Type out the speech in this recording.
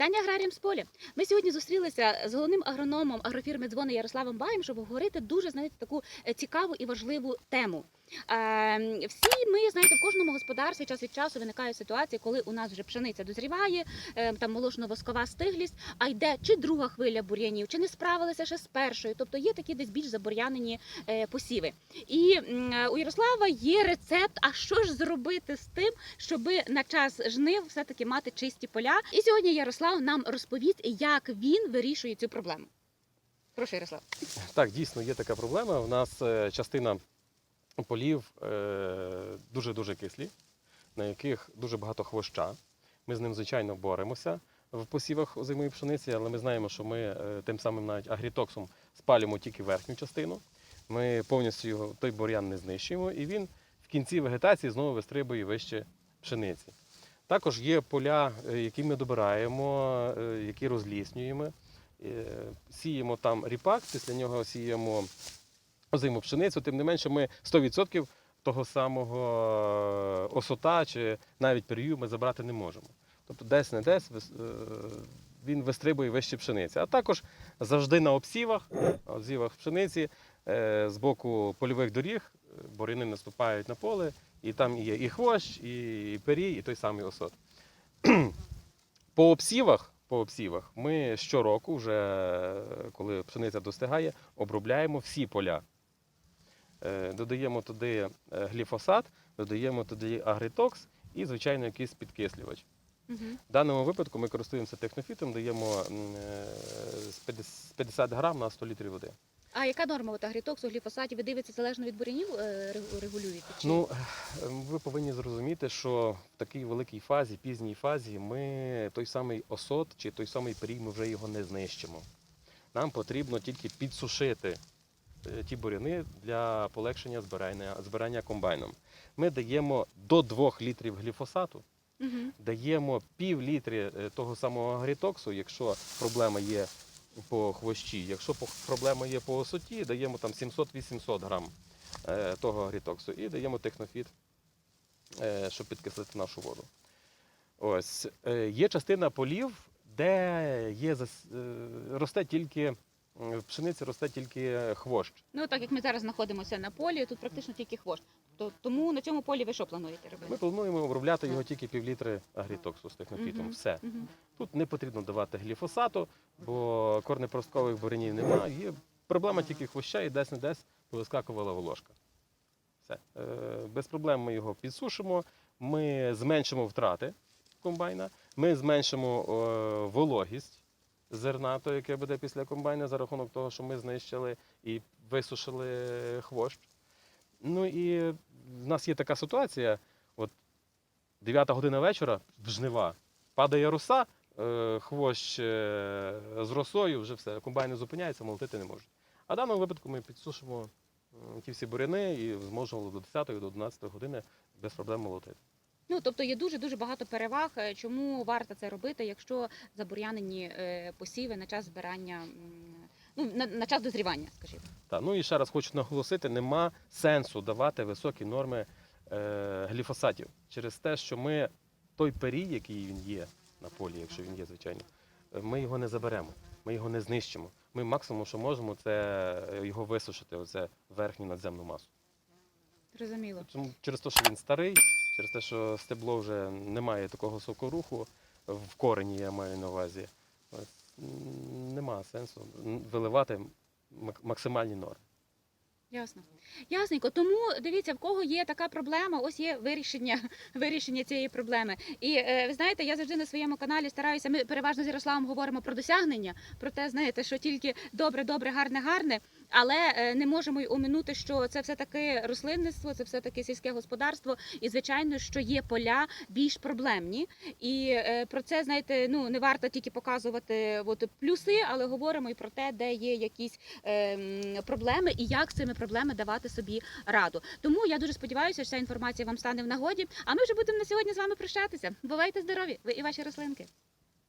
Вітання аграріям з поля. Ми сьогодні зустрілися з головним агрономом агрофірми дзвони Ярославом Баєм, щоб обговорити дуже знаєте, таку е, цікаву і важливу тему. Е, всі ми знаєте, в кожному господарстві час від часу виникають ситуації, коли у нас вже пшениця дозріває, е, там молочно-воскова стиглість, а йде чи друга хвиля бур'янів, чи не справилися ще з першою. Тобто є такі десь більш забур'янені е, посіви. І е, у Ярослава є рецепт. А що ж зробити з тим, щоб на час жнив все-таки мати чисті поля? І сьогодні Ярослав нам розповість, як він вирішує цю проблему. Прошу, Ярослав. Так, дійсно є така проблема. У нас е, частина полів е, дуже-дуже кислі, на яких дуже багато хвоща. Ми з ним, звичайно, боремося в посівах озимої пшениці, але ми знаємо, що ми е, тим самим навіть агрітоксом спалюємо тільки верхню частину. Ми повністю його той бур'ян не знищуємо, і він в кінці вегетації знову вистрибує вище пшениці. Також є поля, е, які ми добираємо, які розліснюємо. Сіємо там ріпак, після нього сіємо озиму пшеницю. Тим не менше, ми 100% того самого е, осота чи навіть перію ми забрати не можемо. Тобто десь не десь е, він вистрибує вище пшениці. А також завжди на обсівах, обсівах пшениці е, з боку польових доріг борини наступають на поле, і там є і хвощ, і перій, і той самий осот. По обсівах, по обсівах ми щороку, вже коли пшениця достигає, обробляємо всі поля. Е, Додаємо туди е, гліфосат, додаємо туди агритокс і, звичайно, якийсь підкислювач. Угу. В даному випадку ми користуємося технофітом, даємо е, з 50 грам на 100 літрів води. А яка норма от, агрітоксу, гліфосатів? Ви дивитеся залежно від бур'янів регулюєте? Чи? Ну, е, ви повинні зрозуміти, що в такій великій фазі, пізній фазі, ми той самий осот чи той самий перій, ми вже його не знищимо. Нам потрібно тільки підсушити ті буряни для полегшення збирання, збирання комбайном. Ми даємо до 2 літрів гліфосату, Угу. даємо пів літри е, того самого агрітоксу, якщо проблема є по хвощі. Якщо проблема є по осоті, даємо там 700-800 грам е, того агрітоксу і даємо технофіт, е, щоб підкислити нашу воду. Ось е, є частина полів, де є е, росте тільки в пшениці росте тільки хвощ. Ну так як ми зараз знаходимося на полі, тут практично тільки хвощ. То, тому на цьому полі ви що плануєте робити? Ми плануємо обробляти його тільки півлітри агрітоксу з технофітом. Все. Тут не потрібно давати гліфосату, бо корнепросткових бурянів немає. Є проблема тільки хвоща і десь не десь повискакувала волошка. Все. Е, Без проблем ми його підсушимо, ми зменшимо втрати комбайна, ми зменшимо е, вологість зерна, то, яке буде після комбайна, за рахунок того, що ми знищили і висушили хвощ. Ну і в нас є така ситуація: от 9 година вечора в жнива падає роса, е, хвощ е, з росою, вже все, комбайни зупиняються, молотити не можуть. А в даному випадку ми підсушимо ті всі буряни і зможемо до 10 до 11 години без проблем молотити. Ну тобто є дуже дуже багато переваг. е, Чому варто це робити, якщо забур'янені е, посіви на час збирання, ну на, на час дозрівання, скажімо. Так, ну і ще раз хочу наголосити: нема сенсу давати високі норми е, гліфосатів через те, що ми той перій, який він є на полі, якщо він є, звичайно, е, ми його не заберемо, ми його не знищимо. Ми максимум, що можемо, це його висушити, оце верхню надземну масу. Зрозуміло. Через те, що він старий, через те, що стебло вже не має такого сокоруху в корені, я маю на увазі. Нема сенсу виливати мак- максимальні норми. Ясно. Ясненько. Тому дивіться, в кого є така проблема, ось є вирішення, вирішення цієї проблеми. І е, ви знаєте, я завжди на своєму каналі стараюся. Ми переважно з Ярославом говоримо про досягнення, про те, знаєте, що тільки добре, добре, гарне, гарне. Але е, не можемо й оминути, що це все таки рослинництво, це все таки сільське господарство. І звичайно, що є поля більш проблемні. І е, про це знаєте, ну не варто тільки показувати от, плюси, але говоримо і про те, де є якісь ем, проблеми і як цими проблемами давати собі раду. Тому я дуже сподіваюся, що ця інформація вам стане в нагоді. А ми вже будемо на сьогодні з вами прощатися. Бувайте здорові! Ви і ваші рослинки.